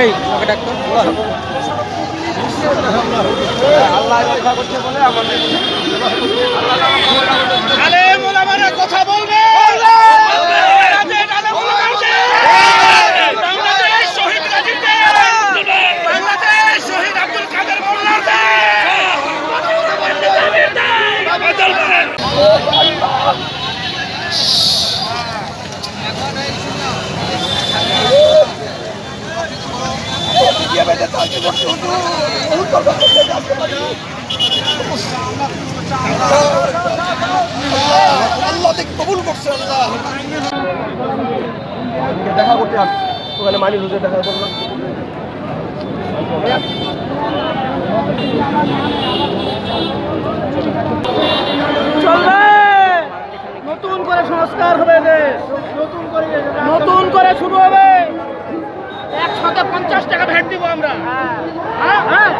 এই ওকে ডাক্তার ওলামারা কথা বলবে। বাংলাদেশ শহীদ রাজিতে দেখা করতে ওখানে মানি দেখা করলাম চলবে। নতুন করে সংস্কার হবে দেশ। নতুন করে নতুন করে শুরু হবে। একসাথে পঞ্চাশ টাকা ভ্যাট দিব আমরা। হ্যাঁ। হ্যাঁ?